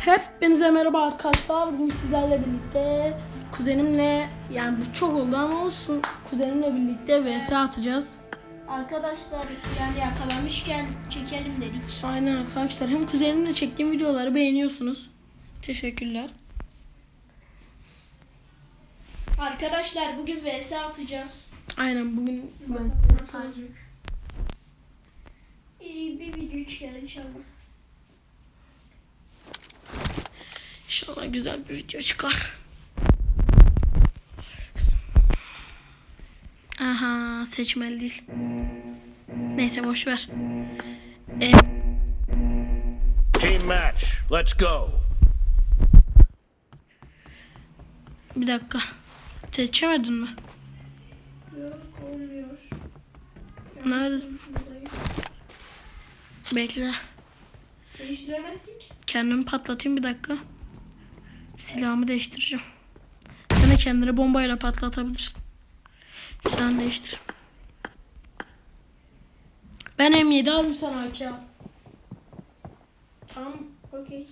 Hepinize merhaba arkadaşlar. Bugün sizlerle birlikte kuzenimle yani bu çok oldu ama olsun kuzenimle birlikte vs atacağız. Arkadaşlar yani yakalamışken çekelim dedik. Aynen arkadaşlar. Hem kuzenimle çektiğim videoları beğeniyorsunuz. Teşekkürler. Arkadaşlar bugün vs atacağız. Aynen bugün ben? İyi bir video çıkar inşallah. İnşallah güzel bir video çıkar. Aha seçmeli değil. Neyse boş ver. E, Team match. Let's go. bir dakika. Seçemedin mi? Yok olmuyor. Neredesin? Bekle. Değiştiremezsin ki. Kendimi patlatayım bir dakika. Silahımı değiştireceğim. Sen de kendini bombayla patlatabilirsin. Silahını değiştir. Ben M7 aldım sen AK al. Tamam okey.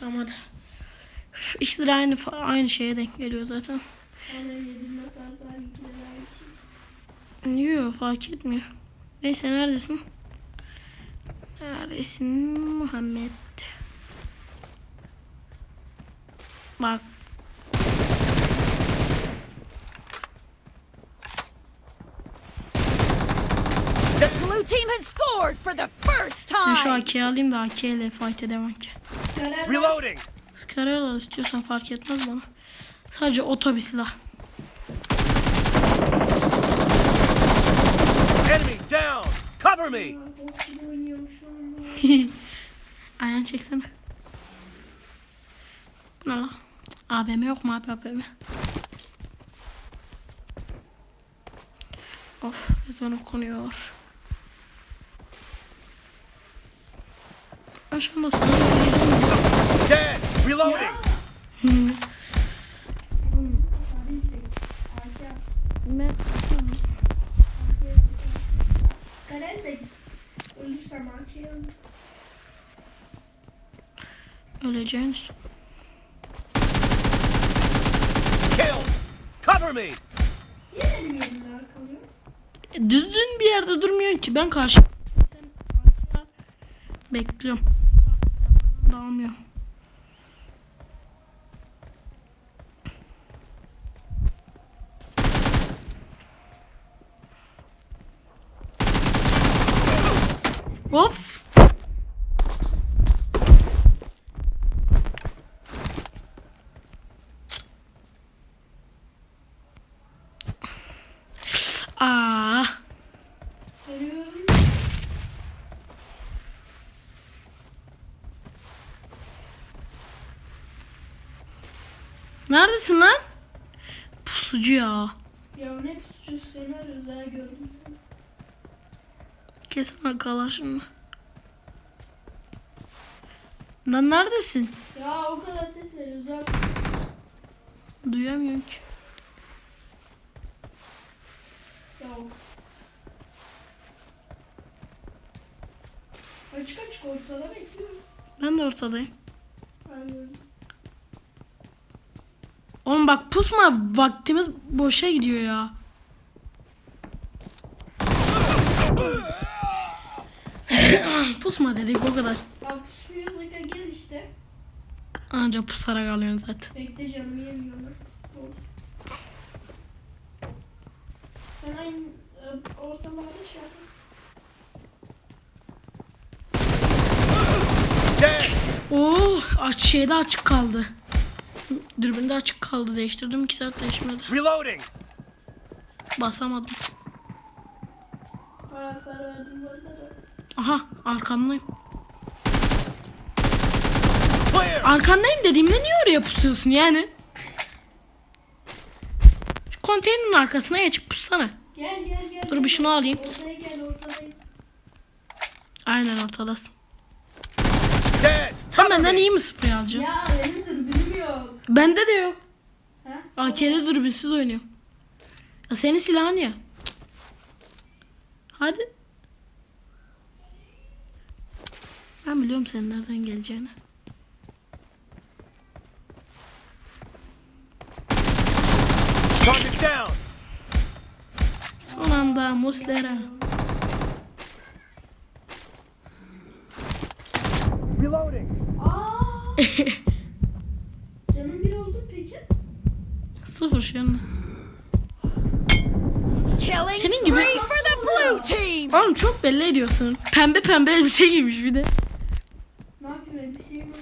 Tamam hadi. İkisi aynı aynı şeye denk geliyor zaten. Yok fark etmiyor. Neyse neredesin? Neredesin Muhammed? Bak The blue team has scored for the first ben şu time. AK'yi alayım da AK ile fight edemem ki. Reloading. Skarel istiyorsan fark etmez bana. Sadece oto bir silah. Enemy down. Cover me. Ayağını çeksene. Bu ne lan? AVM yok mu abi AVM? Of ezan okunuyor. Ben şu anda sana Dead. Reloading. Ben Cover me. Düzgün bir yerde durmuyorsun ki ben karşı. Bekliyorum. Dağılmıyor. Of. Neredesin lan? Pusucu ya. Ya ne pusucu senaryo özel gördüm seni. Kesin arkadaşım. Lan neredesin? Ya o kadar ses veriyor özel. Duyamıyorum ki. Ya. Açık açık ortada bekliyorum. Ben de ortadayım. Ben gördüm. Bak pusma vaktimiz boşa gidiyor ya. pusma dedik o kadar. Ya pusuyor dakika gel işte. Anca pusarak alıyorsun zaten. Bekle canımı yemiyorlar. Olsun. Ben aynı e, ortalarda şey yapayım. Aç şeyde açık kaldı. Dürbünde açık kaldı. Değiştirdim 2 saat değişmedi. Reloading. Basamadım. Aha arkandayım. Arkandayım dediğimde niye oraya pusuyorsun yani? Şu konteynerin arkasına geçip pussana. Gel gel gel. Dur bir şunu alayım. Ortaya gel ortaya. Aynen ortadasın. Dead. Sen benden iyi mi sprey alacaksın? Ya benim dürbünüm. Bende de yok. He? AK'de dürbünsüz oynuyor. Ya senin silahın ya. Hadi. Ben biliyorum sen nereden geleceğini. Target down. Son anda Muslera. Reloading. Killing Senin gibi- spree for the blue team. Oğlum çok belli ediyorsun. Pembe pembe elbise giymiş bir de. Ne yapayım elbiseyi mi?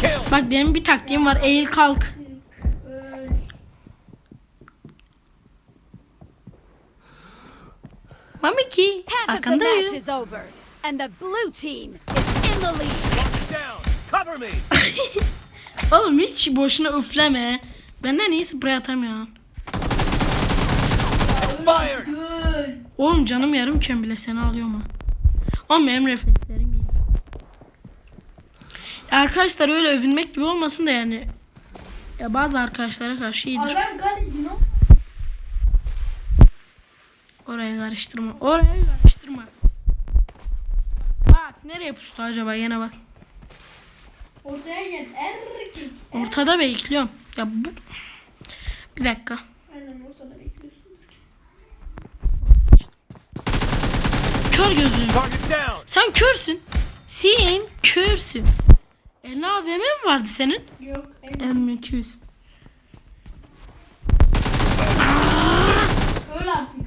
Kill. Bak benim bir taktiğim var. Eğil kalk. Mamiki. Half of the match Arkandayım. is over, and the blue team is in the lead. Cover me. Oğlum hiç boşuna üfleme. Benden iyi sprey atamıyorsun. Expired. Oğlum canım yarımken bile seni alıyor mu? Oğlum benim reflekslerim iyi. Arkadaşlar öyle övünmek gibi olmasın da yani. Ya bazı arkadaşlara karşı iyidir. Orayı karıştırma. Orayı karıştırma. Bak nereye pustu acaba yine bak. Ortaya gel erkek. Ortada bekliyorum. Ya bu... Bir dakika. Aynen ortada bekliyorsun. Kör down. Sen körsün. Sen körsün. Eline AVM mi vardı senin? Yok. En M200. öl artık.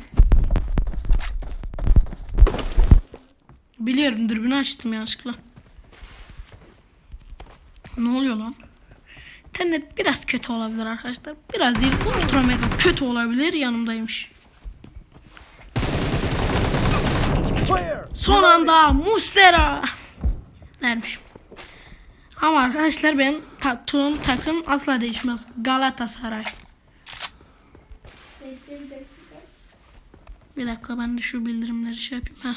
Biliyorum dürbünü açtım yanlışlıkla. Ne oluyor lan? İnternet biraz kötü olabilir arkadaşlar. Biraz değil ultra mega kötü olabilir yanımdaymış. Son anda Muslera dermiş. Ama arkadaşlar ben tattığım takım asla değişmez. Galatasaray. Bekle bir dakika. Bir dakika ben de şu bildirimleri şey yapayım. Heh.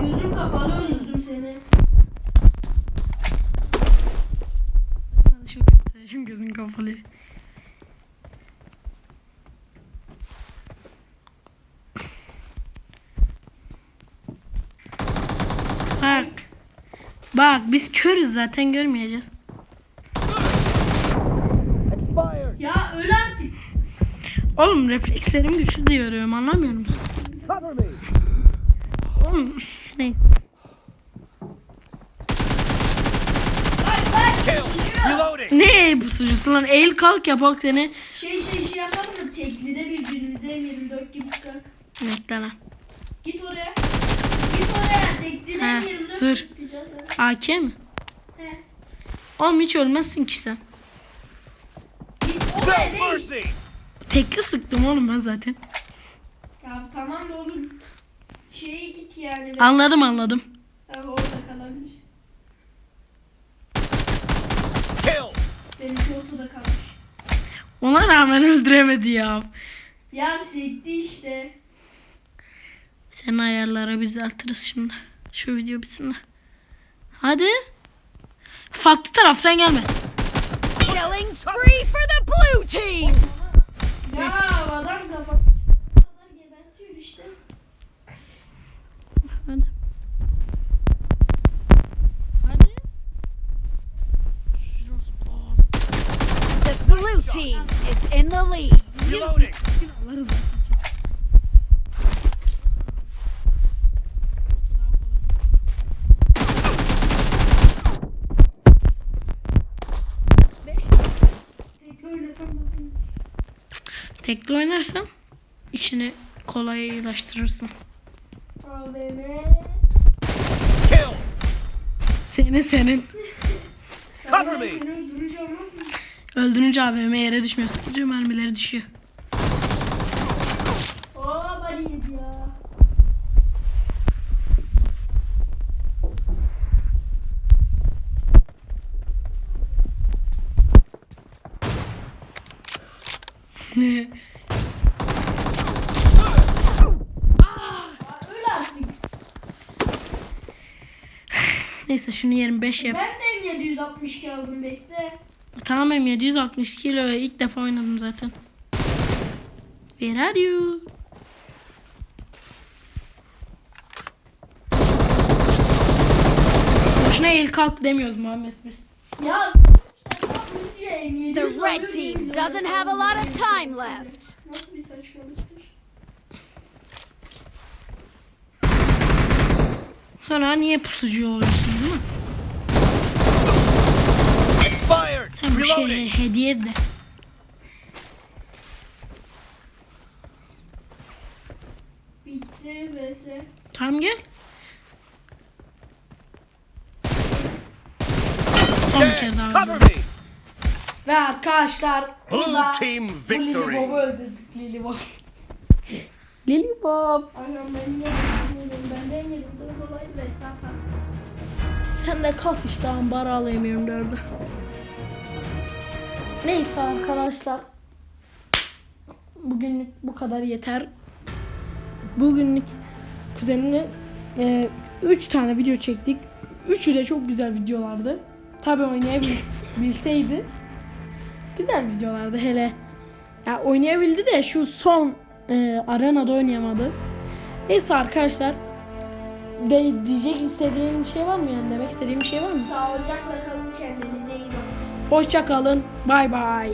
Gözüm kapalı öldürdüm seni. Sana şimdi göstereceğim gözün kapalı. Bak. Bak biz körüz zaten görmeyeceğiz. Ya öl artık. Oğlum reflekslerim güçlü diyorum anlamıyor musun? Oğlum neyse. Bak bak. Ne bu sucusu lan eğil kalk yapak seni. Şey şey şey yapalım da teklide birbirimize M24 gibi sıkak. Bekle lan. Git oraya. M24 dur. sıkacağız. ha. AK mi? He. Oğlum hiç ölmezsin ki sen. Tekli sıktım oğlum ben zaten. Ya tamam da oğlum. Şeye git yani. Anladım anladım. Ya orada kalabilirsin. Kill. Benimki ortada kalmış. Ona rağmen öldüremedi ya. Ya sekti işte. Senin ayarları biz düzeltiriz şimdi. Şu video bitsin de. Hadi. Farklı taraftan gelme. Killing spree for the blue team. Ya adam kafa. kadar gebertiyor işte. Hadi. Hadi. The blue team is in the lead. Reloading. Tekli oynarsan işini kolaylaştırırsın. AVM. Kill. Senin senin. Cover me. Seni. Öldürünce AVM yere düşmüyor. Sadece mermileri düşüyor. Neyse şunu 25 yap. Ben de 760 aldım bekle. Tamam em 760 kilo ilk defa oynadım zaten. Where are you? Boşuna el kalk demiyoruz Muhammed biz. Ya The red team doesn't have a lot of time left. Bir? Sonra niye pusucu oluyorsun değil mi? Expired. Sen Reloading. şeye hediye de. Bitti vs. Tamam gel. Son bir daha. Ve arkadaşlar Blue burada team bu Lily victory. Bob'u öldürdük Lily Bob. Lily Bob. Anam ben de. Ben de yemedim. Dur dolayı atar. Sen de kas işte ambar alayamıyorum dördü. Neyse arkadaşlar. Bugünlük bu kadar yeter. Bugünlük kuzenimle 3 tane video çektik. Üçü de çok güzel videolardı. Tabi oynayabilseydi. Güzel videolardı hele. Ya oynayabildi de şu son e, arenada oynayamadı. Neyse arkadaşlar. De, diyecek istediğin bir şey var mı yani? Demek istediğim bir şey var mı? Sağlıcakla kalın kendinize iyi bakın. Hoşça kalın. Bay bay.